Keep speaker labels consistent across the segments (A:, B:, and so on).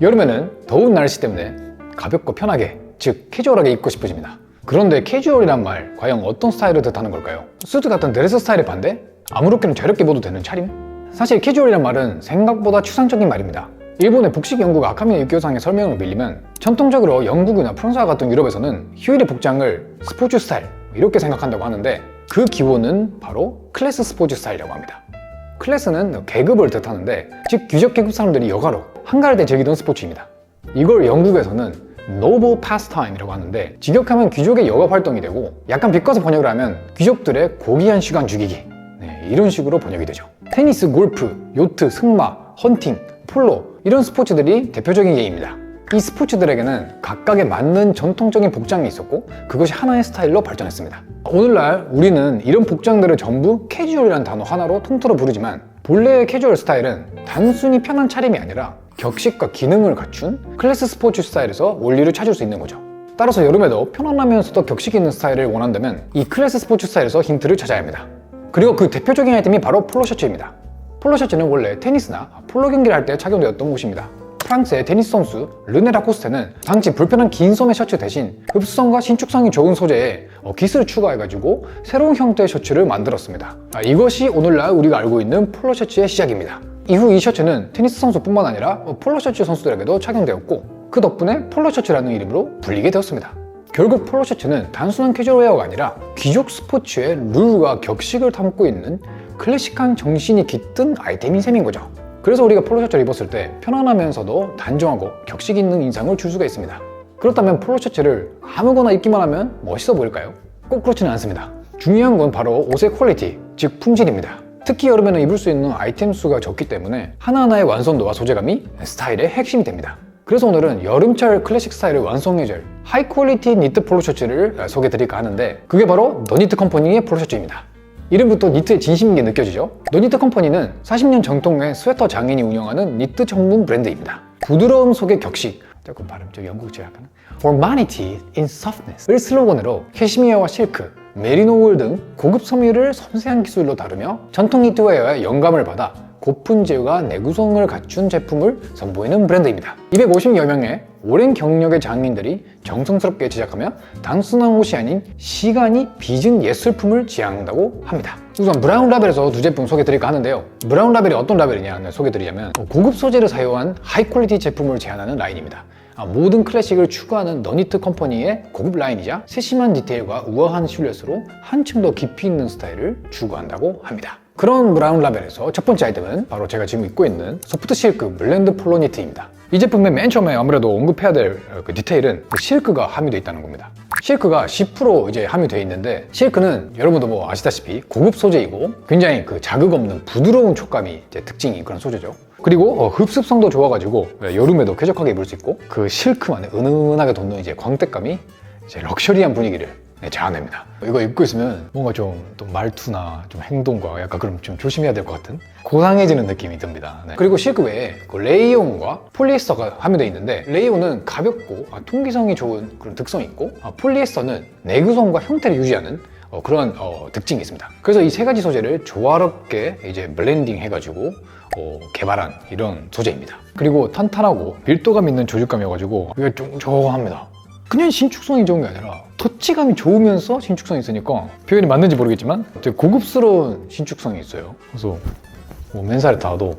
A: 여름에는 더운 날씨 때문에 가볍고 편하게, 즉 캐주얼하게 입고 싶어집니다. 그런데 캐주얼이란 말, 과연 어떤 스타일을 뜻하는 걸까요? 수트 같은 드레스 스타일에 반대? 아무렇게나 자유롭게 입어도 되는 차림? 사실 캐주얼이란 말은 생각보다 추상적인 말입니다. 일본의 복식 연구가 아카미 유교상의 설명을 빌리면 전통적으로 영국이나 프랑스와 같은 유럽에서는 휴일의 복장을 스포츠 스타일 이렇게 생각한다고 하는데 그 기본은 바로 클래스 스포츠 스타일이라고 합니다. 클래스는 계급을 뜻하는데 즉 귀족 계급 사람들이 여가로 한가할 때 즐기던 스포츠입니다. 이걸 영국에서는 noble pastime이라고 하는데 직역하면 귀족의 여가 활동이 되고 약간 비꼬아서 번역을 하면 귀족들의 고귀한 시간 죽이기 네, 이런 식으로 번역이 되죠. 테니스, 골프, 요트, 승마, 헌팅, 폴로 이런 스포츠들이 대표적인 예입니다. 이 스포츠들에게는 각각에 맞는 전통적인 복장이 있었고 그것이 하나의 스타일로 발전했습니다. 오늘날 우리는 이런 복장들을 전부 캐주얼이라는 단어 하나로 통틀어 부르지만 본래의 캐주얼 스타일은 단순히 편한 차림이 아니라 격식과 기능을 갖춘 클래스 스포츠 스타일에서 원리를 찾을 수 있는 거죠. 따라서 여름에도 편안하면서도 격식 있는 스타일을 원한다면 이 클래스 스포츠 스타일에서 힌트를 찾아야 합니다. 그리고 그 대표적인 아이템이 바로 폴로 셔츠입니다. 폴로 셔츠는 원래 테니스나 폴로 경기를 할 때 착용되었던 옷입니다. 프랑스의 테니스 선수 르네 라코스테는 당시 불편한 긴 소매 셔츠 대신 흡수성과 신축성이 좋은 소재에 어, 깃을 추가해가지고 새로운 형태의 셔츠를 만들었습니다. 아, 이것이 오늘날 우리가 알고 있는 폴로 셔츠의 시작입니다. 이후 이 셔츠는 테니스 선수뿐만 아니라 어, 폴로 셔츠 선수들에게도 착용되었고 그 덕분에 폴로 셔츠라는 이름으로 불리게 되었습니다. 결국 폴로 셔츠는 단순한 캐주얼 웨어가 아니라 귀족 스포츠의 룰과 격식을 담고 있는 클래식한 정신이 깃든 아이템인 셈인 거죠. 그래서 우리가 폴로 셔츠를 입었을 때 편안하면서도 단정하고 격식 있는 인상을 줄 수가 있습니다. 그렇다면 폴로 셔츠를 아무거나 입기만 하면 멋있어 보일까요? 꼭 그렇지는 않습니다. 중요한 건 바로 옷의 퀄리티, 즉 품질입니다. 특히 여름에는 입을 수 있는 아이템 수가 적기 때문에 하나하나의 완성도와 소재감이 스타일의 핵심이 됩니다. 그래서 오늘은 여름철 클래식 스타일을 완성해줄 하이 퀄리티 니트 폴로 셔츠를 소개해드릴까 하는데 그게 바로 너니트 컴퍼니의 폴로 셔츠입니다. 이름부터 니트의 진심인 게 느껴지죠? 너니트 컴퍼니는 40년 전통의 스웨터 장인이 운영하는 니트 전문 브랜드입니다. 부드러움 속의 격식, 조금 발음 좀 영국제 약간 Formality in Softness을 슬로건으로 캐시미어와 실크, 메리노 울 등 고급 섬유를 섬세한 기술로 다루며 전통 니트웨어의 영감을 받아 고픈 재유가 내구성을 갖춘 제품을 선보이는 브랜드입니다. 250여 명의 오랜 경력의 장인들이 정성스럽게 제작하며 단순한 옷이 아닌 시간이 빚은 예술품을 지향한다고 합니다. 우선 브라운 라벨에서 두 제품 소개드릴까 하는데요. 브라운 라벨이 어떤 라벨이냐 소개드리자면 고급 소재를 사용한 하이 퀄리티 제품을 제안하는 라인입니다. 아, 모든 클래식을 추구하는 너니트 컴퍼니의 고급 라인이자 세심한 디테일과 우아한 실루엣으로 한층 더 깊이 있는 스타일을 추구한다고 합니다. 그런 브라운 라벨에서 첫 번째 아이템은 바로 제가 지금 입고 있는 소프트 실크 블렌드 폴로 니트입니다. 이 제품의 맨 처음에 아무래도 언급해야 될 그 디테일은 그 실크가 함유되어 있다는 겁니다. 실크가 10% 이제 함유되어 있는데 실크는 여러분도 뭐 아시다시피 고급 소재이고 굉장히 그 자극 없는 부드러운 촉감이 이제 특징인 그런 소재죠. 그리고 어, 흡습성도 좋아가지고 여름에도 쾌적하게 입을 수 있고 그 실크만의 은은하게 돋는 이제 광택감이 이제 럭셔리한 분위기를 네, 자아냅니다. 이거 입고 있으면 뭔가 좀 또 말투나 좀 행동과 약간 그럼 좀 조심해야 될 것 같은 고상해지는 느낌이 듭니다. 네. 그리고 실크 외에 그 레이온과 폴리에스터가 함유되어 있는데 레이온은 가볍고 아, 통기성이 좋은 그런 특성이 있고 아, 폴리에스터는 내구성과 형태를 유지하는 어, 그런 어, 특징이 있습니다. 그래서 이 세 가지 소재를 조화롭게 이제 블렌딩 해가지고 어, 개발한 이런 소재입니다. 그리고 탄탄하고 밀도감 있는 조직감이어가지고 이게 쫑쫑합니다. 그냥 신축성이 좋은 게 아니라 터치감이 좋으면서 신축성이 있으니까 표현이 맞는지 모르겠지만 되게 고급스러운 신축성이 있어요. 그래서 뭐 맨살에 닿아도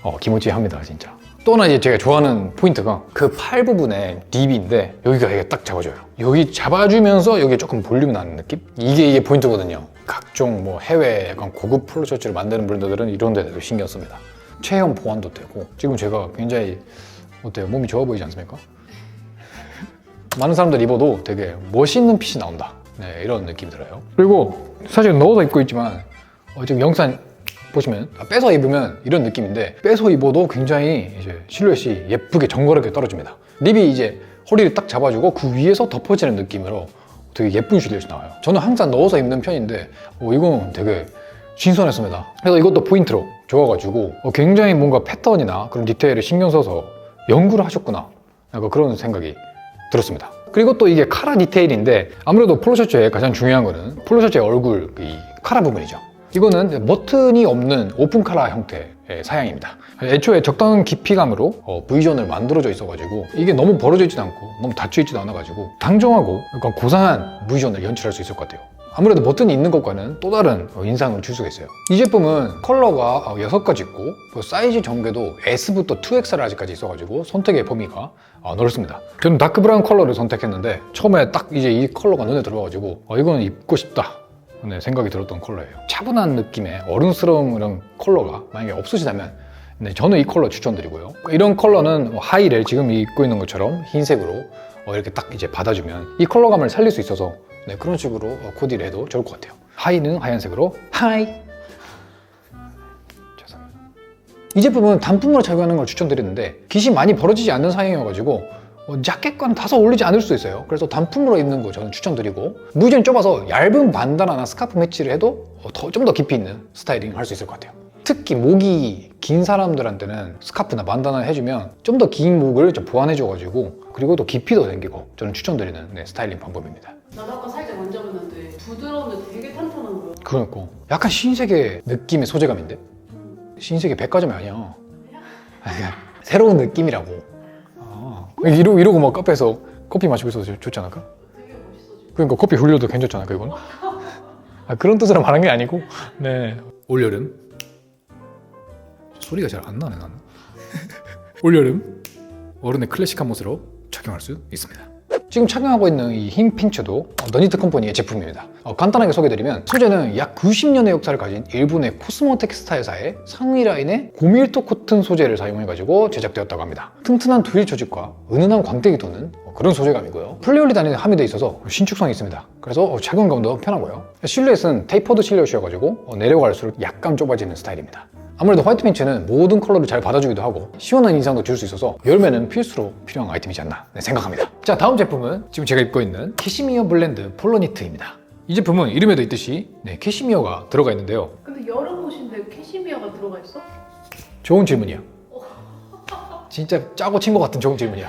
A: 어, 기모찌 합니다 진짜. 또 하나 이제 제가 좋아하는 포인트가 그 팔 부분에 립인데 여기가 되게 딱 잡아줘요. 여기 잡아주면서 여기 조금 볼륨이 나는 느낌? 이게 이게 포인트거든요. 각종 뭐 해외 약간 고급 폴로 셔츠를 만드는 브랜드들은 이런 데도 신경 씁니다. 체형 보완도 되고 지금 제가 굉장히 어때요? 몸이 좋아 보이지 않습니까? 많은 사람들 입어도 되게 멋있는 핏이 나온다. 네, 이런 느낌이 들어요. 그리고 사실 넣어서 입고 있지만 어, 지금 영상 보시면 아, 빼서 입으면 이런 느낌인데 빼서 입어도 굉장히 이제 실루엣이 예쁘게 정거롭게 떨어집니다. 립이 이제 허리를 딱 잡아주고 그 위에서 덮어지는 느낌으로 되게 예쁜 실루엣이 나와요. 저는 항상 넣어서 입는 편인데 어, 이건 되게 신선했습니다. 그래서 이것도 포인트로 좋아가지고 어, 굉장히 뭔가 패턴이나 그런 디테일을 신경 써서 연구를 하셨구나. 약간 그런 생각이 들었습니다. 그리고 또 이게 카라 디테일인데 아무래도 폴로 셔츠의 가장 중요한 거는 폴로 셔츠의 얼굴 이 카라 부분이죠. 이거는 버튼이 없는 오픈 카라 형태의 사양입니다. 애초에 적당한 깊이감으로 어, V존을 만들어져 있어가지고 이게 너무 벌어져 있지도 않고 너무 닫혀 있지도 않아가지고 당정하고 약간 고상한 V존을 연출할 수 있을 것 같아요. 아무래도 버튼이 있는 것과는 또 다른 어, 인상을 줄 수가 있어요. 이 제품은 컬러가 6가지 있고 그 사이즈 전개도 S부터 2XL 아직까지 있어가지고 선택의 범위가 어, 넓습니다. 저는 다크 브라운 컬러를 선택했는데 처음에 딱 이제 이 컬러가 눈에 들어와가지고 어, 이거는 입고 싶다. 네, 생각이 들었던 컬러예요. 차분한 느낌의 어른스러운 이런 컬러가 만약에 없으시다면 네, 저는 이 컬러 추천드리고요. 이런 컬러는 뭐 하이를 지금 입고 있는 것처럼 흰색으로 어, 이렇게 딱 이제 받아주면 이 컬러감을 살릴 수 있어서 네, 그런 식으로 어, 코디를 해도 좋을 것 같아요. 하이는 하얀색으로 하이. 이 제품은 단품으로 착용하는 걸 추천드리는데 깃이 많이 벌어지지 않는 사양이어가지고 어, 자켓과는 다소 어울리지 않을 수 있어요. 그래서 단품으로 입는 거 저는 추천드리고 무지는 좁아서 얇은 반다나나 스카프 매치를 해도 좀더 깊이 있는 스타일링 할 수 있을 것 같아요. 특히 목이 긴 사람들한테는 스카프나 반다나 해주면 좀 더 긴 목을 좀 보완해줘가지고 그리고 또 깊이도 생기고 저는 추천드리는 네, 스타일링 방법입니다.
B: 나도 아까 살짝 만져봤는데 부드러운데 되게 탄탄한 거야.
A: 그러니까 약간 신세계 느낌의 소재감인데 신세계 백화점이 아니야. 아니, 그냥 새로운 느낌이라고. 아, 이러고 이러고 막 카페에서 커피 마시고 있어도 좋- 좋지 않을까? 그러니까 커피 흘려도 괜찮지 않을까? 아, 그런 뜻으로 말한 게 아니고 네 올여름 소리가 잘 안 나네 나는 올여름 어른의 클래식한 멋으로 착용할 수 있습니다 지금 착용하고 있는 이흰 핀츠도 어, 너니트 컴퍼니의 제품입니다. 어, 간단하게 소개드리면 소재는 약 90년의 역사를 가진 일본의 코스모 텍스타일사의 상위 라인의 고밀도 코튼 소재를 사용해가지고 제작되었다고 합니다. 튼튼한 두일 조직과 은은한 광택이 도는 어, 그런 소재감이고요. 플레이올리단에 함유되어 있어서 신축성이 있습니다. 그래서 어, 착용감도 편하고요. 실루엣은 테이퍼드 실루엣이어가지고 어, 내려갈수록 약간 좁아지는 스타일입니다 아무래도 화이트 핀츠는 모든 컬러를 잘 받아주기도 하고 시원한 인상도 줄 수 있어서 여름에는 필수로 필요한 아이템이지 않나 네, 생각합니다 자 다음 제품은 지금 제가 입고 있는 캐시미어 블렌드 폴로니트입니다 이 제품은 이름에도 있듯이 네, 캐시미어가 들어가 있는데요
B: 근데 여름 옷인데 캐시미어가 들어가 있어?
A: 좋은 질문이야. 진짜 짜고 친 것 같은 좋은 질문이야.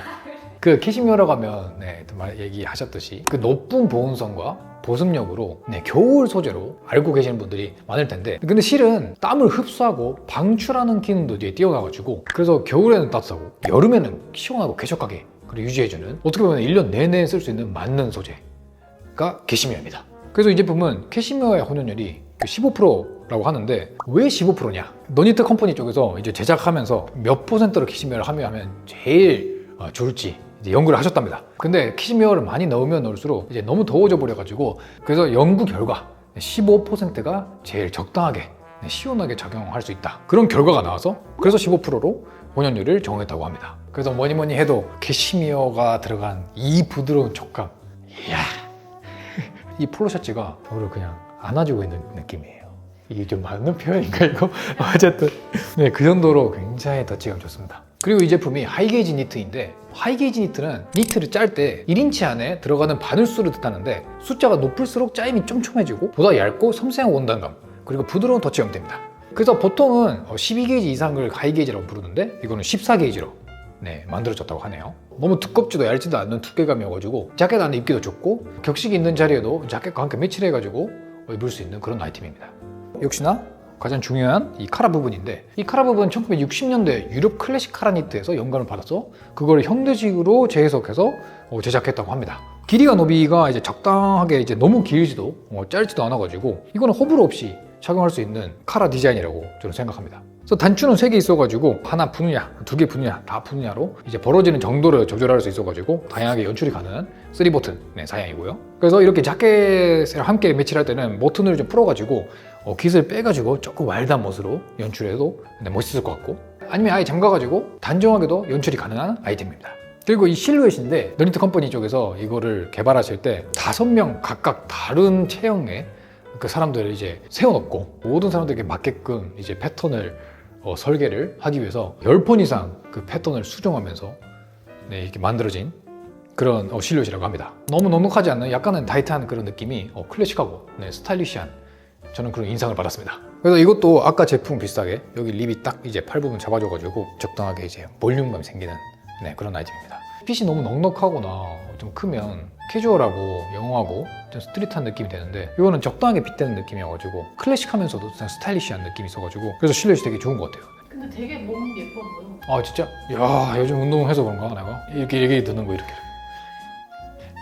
A: 그 캐시미어라고 하면 네, 얘기하셨듯이 그 높은 보온성과 보습력으로 네, 겨울 소재로 알고 계시는 분들이 많을 텐데 근데 실은 땀을 흡수하고 방출하는 기능도 뒤에 뛰어나가지고 그래서 겨울에는 따뜻하고 여름에는 시원하고 쾌적하게 그리고 유지해주는 어떻게 보면 1년 내내 쓸 수 있는 맞는 소재가 캐시미어입니다. 그래서 이 제품은 캐시미어의 혼연율이 15%라고 하는데 왜 15%냐? 너니트 컴퍼니 쪽에서 이제 제작하면서 몇 퍼센트로 캐시미어를 함유하면 제일 어, 좋을지 이제 연구를 하셨답니다. 근데 캐시미어를 많이 넣으면 넣을수록 이제 너무 더워져 버려가지고 그래서 연구 결과 15%가 제일 적당하게 네, 시원하게 작용할 수 있다. 그런 결과가 나와서 그래서 15%로 혼연율을 정했다고 합니다. 그래서 뭐니 뭐니 해도 캐시미어가 들어간 이 부드러운 촉감. 이야. 이 폴로 셔츠가 저를 그냥 안아주고 있는 느낌이에요. 이게 좀 맞는 표현인가 이거? 어쨌든 네 그 정도로 굉장히 터치감 좋습니다. 그리고 이 제품이 하이게이지 니트인데 하이게이지 니트는 니트를 짤 때 1인치 안에 들어가는 바늘수를 뜻하는데 숫자가 높을수록 짜임이 쫌쫌해지고 보다 얇고 섬세한 원단감 그리고 부드러운 터치감이 됩니다. 그래서 보통은 12게이지 이상을 하이게이지라고 부르는데 이거는 14게이지로 네, 만들어졌다고 하네요. 너무 두껍지도 얇지도 않는 두께감이어가지고 자켓 안에 입기도 좋고 격식 있는 자리에도 자켓과 함께 매치를 해가지고 입을 수 있는 그런 아이템입니다. 역시나 가장 중요한 이 카라 부분인데 이 카라 부분은 1960년대 유럽 클래식 카라 니트에서 영감을 받아서 그걸 현대식으로 재해석해서 어, 제작했다고 합니다. 길이가 너비가 이제 적당하게 이제 너무 길지도 어, 짧지도 않아가지고 이거는 호불호 없이 착용할 수 있는 카라 디자인이라고 저는 생각합니다. 그래서 단추는 3개 있어가지고 하나 푸느냐, 두개 푸느냐, 다 푸느냐로 이제 벌어지는 정도를 조절할 수 있어가지고 다양하게 연출이 가능한 3버튼 네, 사양이고요. 그래서 이렇게 자켓을 함께 매치할 때는 버튼을 좀 풀어가지고 어, 깃을 빼가지고 조금 와일드한 멋으로 연출해도 네, 멋있을 것 같고 아니면 아예 잠가가지고 단정하게도 연출이 가능한 아이템입니다. 그리고 이 실루엣인데 너니트 컴퍼니 쪽에서 이거를 개발하실 때 다섯 명 각각 다른 체형의 그 사람들을 이제 세워놓고 모든 사람들에게 맞게끔 이제 패턴을 어, 설계를 하기 위해서 10번 이상 그 패턴을 수정하면서 네, 이렇게 만들어진 그런 어, 실루엣이라고 합니다. 너무 넉넉하지 않는 약간은 타이트한 그런 느낌이 어, 클래식하고 네, 스타일리시한 저는 그런 인상을 받았습니다. 그래서 이것도 아까 제품 비슷하게 여기 립이 딱 이제 팔 부분 잡아줘가지고 적당하게 이제 볼륨감이 생기는 네, 그런 아이템입니다. 핏이 너무 넉넉하거나 좀 크면 캐주얼하고 영어하고 좀 스트릿한 느낌이 되는데 이거는 적당하게 빗대는 느낌이어가지고 클래식하면서도 그냥 스타일리시한 느낌이 있어가지고 그래서 실루엣이 되게 좋은 것 같아요.
B: 근데 되게 몸 예뻐 보여.
A: 아 진짜? 야 요즘 운동해서 그런가 내가? 이렇게 이렇게 드는 거 이렇게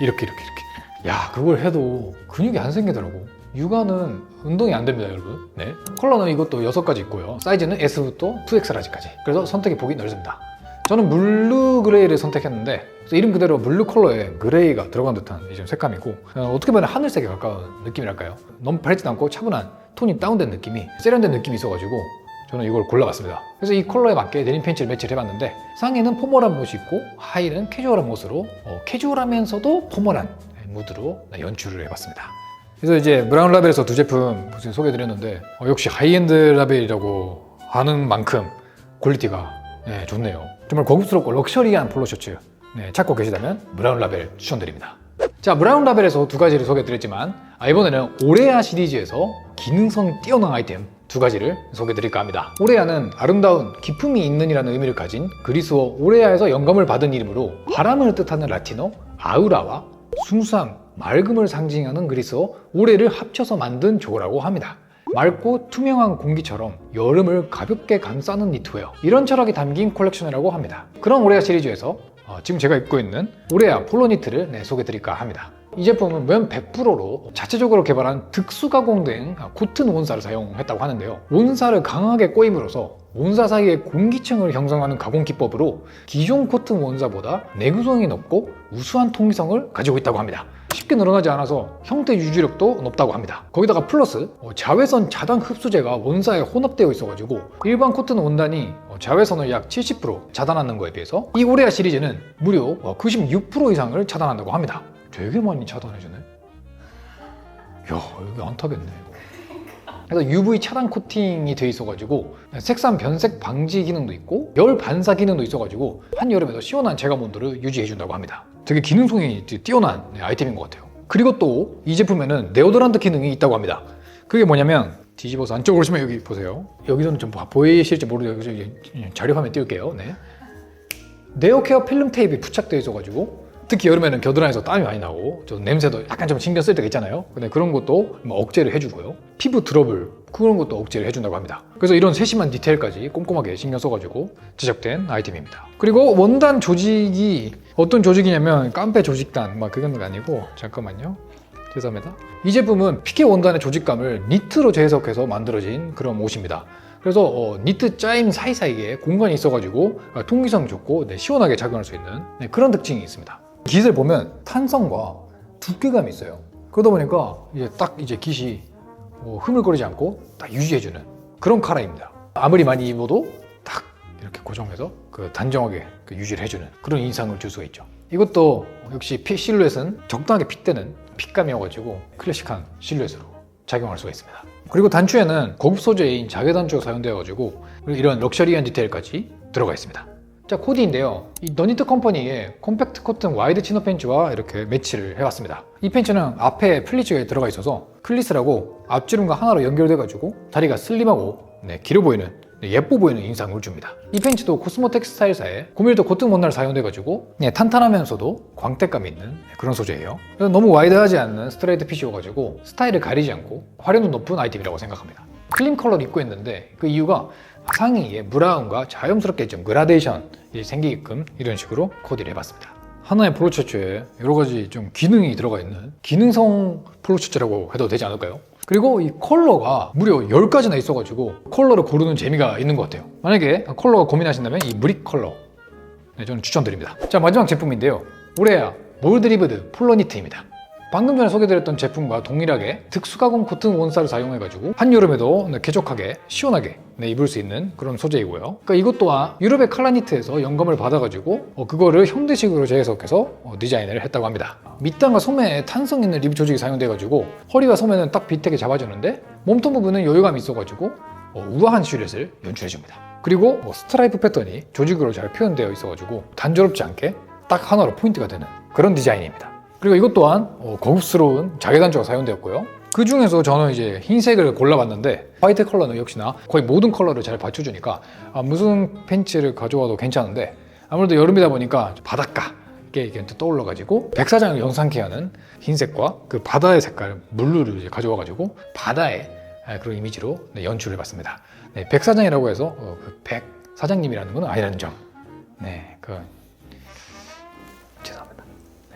A: 이렇게 이렇게 이렇게 야 그걸 해도 근육이 안 생기더라고 육아는 운동이 안 됩니다 여러분. 네. 컬러는 이것도 6가지 있고요. 사이즈는 S부터 2X라지까지. 그래서 선택의 폭이 넓습니다. 저는 물루 그레이를 선택했는데 이름 그대로 물루 컬러에 그레이가 들어간 듯한 색감이고 어, 어떻게 보면 하늘색에 가까운 느낌이랄까요? 너무 밝지도 않고 차분한 톤이 다운된 느낌이 세련된 느낌이 있어가지고 저는 이걸 골라봤습니다. 그래서 이 컬러에 맞게 데님 팬츠를 매치를 해봤는데 상의는 포멀한 옷이 있고 하의는 캐주얼한 옷으로 어, 캐주얼하면서도 포멀한 무드로 연출을 해봤습니다. 그래서 이제 브라운 라벨에서 두 제품 소개해드렸는데 어, 역시 하이엔드 라벨이라고 하는 만큼 퀄리티가 네, 좋네요. 정말 고급스럽고 럭셔리한 폴로 셔츠 네, 찾고 계시다면 브라운 라벨 추천드립니다. 자, 브라운 라벨에서 두 가지를 소개해드렸지만 아, 이번에는 오레아 시리즈에서 기능성 뛰어난 아이템 두 가지를 소개해드릴까 합니다. 오레아는 아름다운 기품이 있는이라는 의미를 가진 그리스어 오레아에서 영감을 받은 이름으로 바람을 뜻하는 라틴어 아우라와 순수함, 맑음을 상징하는 그리스어 오레를 합쳐서 만든 조라고 합니다. 맑고 투명한 공기처럼 여름을 가볍게 감싸는 니트웨어 이런 철학이 담긴 콜렉션이라고 합니다. 그런 오레아 시리즈에서 어, 지금 제가 입고 있는 오레아 폴로 니트를 네, 소개드릴까 합니다. 이 제품은 면 100%로 자체적으로 개발한 특수 가공된 코튼 원사를 사용했다고 하는데요. 원사를 강하게 꼬임으로써 원사 사이의 공기층을 형성하는 가공 기법으로 기존 코튼 원사보다 내구성이 높고 우수한 통기성을 가지고 있다고 합니다. 쉽게 늘어나지 않아서 형태 유지력도 높다고 합니다. 거기다가 플러스 어, 자외선 차단 흡수제가 원사에 혼합되어 있어가지고 일반 코튼 원단이 어, 자외선을 약 70% 차단하는 거에 비해서 이 오레아 시리즈는 무려 96% 이상을 차단한다고 합니다. 되게 많이 차단해주네. 야 여기 안 타겠네. 그래서 UV 차단 코팅이 돼 있어가지고 색상 변색 방지 기능도 있고 열 반사 기능도 있어가지고 한여름에도 시원한 제감 온도를 유지해준다고 합니다. 되게 기능성이 뛰어난 네, 아이템인 것 같아요. 그리고 또 이 제품에는 네오드란트 기능이 있다고 합니다. 그게 뭐냐면 뒤집어서 안쪽으로 오시면 여기 보세요. 여기서는 좀 보이실지 모르겠어요. 자료 화면 띄울게요. 네. 네오 케어 필름 테이프가 부착되어 있어가지고 특히 여름에는 겨드랑이에서 땀이 많이 나고 저 냄새도 약간 좀 신경 쓸 때가 있잖아요. 근데 그런 것도 뭐 억제를 해주고요. 피부 트러블 그런 것도 억제를 해준다고 합니다. 그래서 이런 세심한 디테일까지 꼼꼼하게 신경 써가지고 제작된 아이템입니다. 그리고 원단 조직이 어떤 조직이냐면 깜페 조직단 막 그건 아니고 잠깐만요. 죄송합니다. 이 제품은 피케 원단의 조직감을 니트로 재해석해서 만들어진 그런 옷입니다. 그래서 어, 니트 짜임 사이사이에 공간이 있어가지고 어, 통기성 좋고 네, 시원하게 착용할 수 있는 네, 그런 특징이 있습니다. 깃을 보면 탄성과 두께감이 있어요. 그러다 보니까 이제 딱 이제 깃이 뭐 흐물거리지 않고 딱 유지해주는 그런 카라입니다. 아무리 많이 입어도 딱 이렇게 고정해서 그 단정하게 그 유지를 해주는 그런 인상을 줄 수가 있죠. 이것도 역시 핏 실루엣은 적당하게 핏되는 핏감이어가지고 클래식한 실루엣으로 작용할 수가 있습니다. 그리고 단추에는 고급 소재인 자개 단추가 사용되어가지고 이런 럭셔리한 디테일까지 들어가 있습니다. 자 코디인데요. 이 너니트 컴퍼니의 컴팩트 코튼 와이드 치노 팬츠와 이렇게 매치를 해봤습니다. 이 팬츠는 앞에 플리츠가 들어가 있어서 클리스라고 앞주름과 하나로 연결돼가지고 다리가 슬림하고 네, 길어 보이는 네, 예뻐 보이는 인상을 줍니다. 이 팬츠도 코스모 텍스타일사의 고밀도 코튼 원단을 사용돼가지고 네, 탄탄하면서도 광택감 있는 네, 그런 소재예요. 너무 와이드하지 않는 스트레이트 핏이어가지고 스타일을 가리지 않고 활용도 높은 아이템이라고 생각합니다. 클린 컬러를 입고 있는데 그 이유가 상의에 브라운과 자연스럽게 좀 그라데이션이 생기게끔 이런 식으로 코디를 해봤습니다. 하나의 폴로 셔츠에 여러 가지 좀 기능이 들어가 있는 기능성 폴로 셔츠라고 해도 되지 않을까요? 그리고 이 컬러가 무려 10가지나 있어가지고 컬러를 고르는 재미가 있는 것 같아요. 만약에 컬러가 고민하신다면 이 무릭 컬러 네, 저는 추천드립니다. 자 마지막 제품인데요. 오레아 몰드리브드 폴로니트입니다. 방금 전에 소개드렸던 제품과 동일하게 특수가공 코튼 원사를 사용해가지고 한여름에도 네, 쾌적하게 시원하게 네, 입을 수 있는 그런 소재이고요. 그러니까 이것 또한 유럽의 칼라니트에서 영감을 받아가지고 어, 그거를 형태식으로 재해석해서 어, 디자인을 했다고 합니다. 밑단과 소매에 탄성 있는 리브 조직이 사용돼가지고 허리와 소매는 딱 비트게 잡아주는데 몸통 부분은 여유감이 있어가지고 어, 우아한 실루엣을 연출해줍니다. 그리고 어, 스트라이프 패턴이 조직으로 잘 표현되어 있어가지고 단조롭지 않게 딱 하나로 포인트가 되는 그런 디자인입니다. 그리고 이것 또한 어, 고급스러운 자개 단추가 사용되었고요. 그 중에서 저는 이제 흰색을 골라봤는데 화이트 컬러는 역시나 거의 모든 컬러를 잘 받쳐주니까 아, 무슨 팬츠를 가져와도 괜찮은데 아무래도 여름이다 보니까 바닷가 게 이게 또 떠올라가지고 백사장을 영상케 하는 흰색과 그 바다의 색깔 물루를 이제 가져와가지고 바다의 아, 그런 이미지로 네, 연출을 해봤습니다. 네, 백사장이라고 해서 어, 그 백사장님이라는 건 아니라는 점. 네, 그.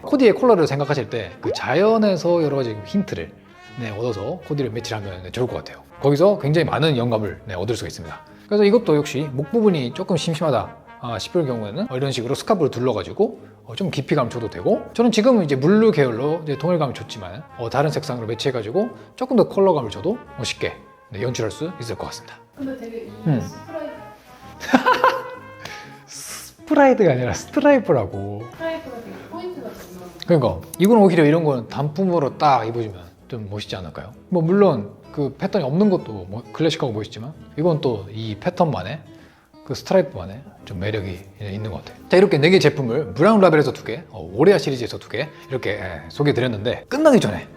A: 코디의 컬러를 생각하실 때 그 자연에서 여러 가지 힌트를 네, 얻어서 코디를 매치하면 네, 좋을 것 같아요. 거기서 굉장히 많은 영감을 네, 얻을 수가 있습니다. 그래서 이것도 역시 목 부분이 조금 심심하다 아, 싶을 경우에는 어, 이런 식으로 스카프를 둘러가지고 어, 좀 깊이감 줘도 되고 저는 지금은 이제 물류 계열로 이제 통일감을 줬지만 어, 다른 색상으로 매치해가지고 조금 더 컬러감을 줘도 멋있게 네, 연출할 수 있을 것 같습니다.
B: 근데 되게 이
A: 음.
B: 스프라이트
A: 스프라이드가 아니라 스트라이프라고.
B: 정말
A: 그러니까 이건 오히려 이런 건 단품으로 딱 입어주면 좀 멋있지 않을까요? 뭐 물론 그 패턴이 없는 것도 뭐 클래식하고 멋있지만 이건 또 이 패턴만의 그 스트라이프만의 좀 매력이 있는 것 같아요. 자 이렇게 네 개 제품을 브라운 라벨에서 두 개, 어, 오레아 시리즈에서 두 개 이렇게 예, 소개드렸는데 끝나기 전에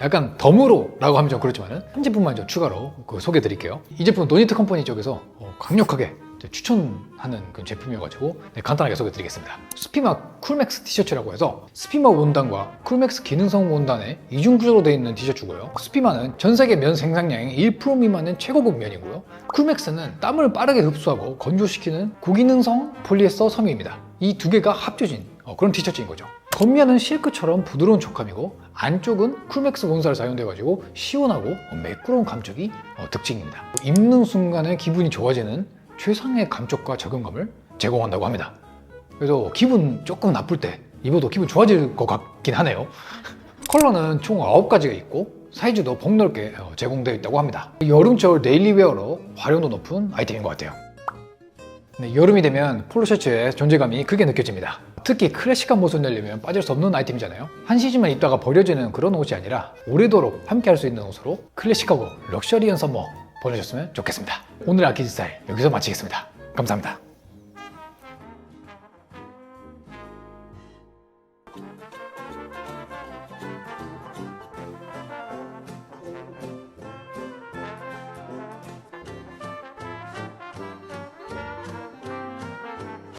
A: 약간 덤으로라고 하면 좀 그렇지만 한 제품만 좀 추가로 그 소개드릴게요. 이 제품은 노니트 컴퍼니 쪽에서 어, 강력하게 추천하는 그 제품이어가지고 네, 간단하게 소개드리겠습니다. 스피마 쿨맥스 티셔츠라고 해서 스피마 원단과 쿨맥스 기능성 원단의 이중 구조로 되어 있는 티셔츠고요. 스피마는 전 세계 면 생산량의 1% 미만의 최고급 면이고요. 쿨맥스는 땀을 빠르게 흡수하고 건조시키는 고기능성 폴리에스터 섬유입니다. 이 두 개가 합쳐진 어, 그런 티셔츠인 거죠. 겉면은 실크처럼 부드러운 촉감이고 안쪽은 쿨맥스 원사를 사용돼가지고 시원하고 어, 매끄러운 감촉이 어, 특징입니다. 입는 순간에 기분이 좋아지는 최상의 감촉과 적응감을 제공한다고 합니다. 그래서 기분 조금 나쁠 때 입어도 기분 좋아질 것 같긴 하네요. 컬러는 총 9가지가 있고 사이즈도 폭넓게 어, 제공되어 있다고 합니다. 여름철 데일리웨어로 활용도 높은 아이템인 것 같아요. 네, 여름이 되면 폴로 셔츠의 존재감이 크게 느껴집니다. 특히 클래식한 모습을 내려면 빠질 수 없는 아이템이잖아요. 한 시즌만 입다가 버려지는 그런 옷이 아니라 오래도록 함께 할 수 있는 옷으로 클래식하고 럭셔리한 썸머 보내셨으면 좋겠습니다. 오늘 아키즈 스타일 여기서 마치겠습니다. 감사합니다.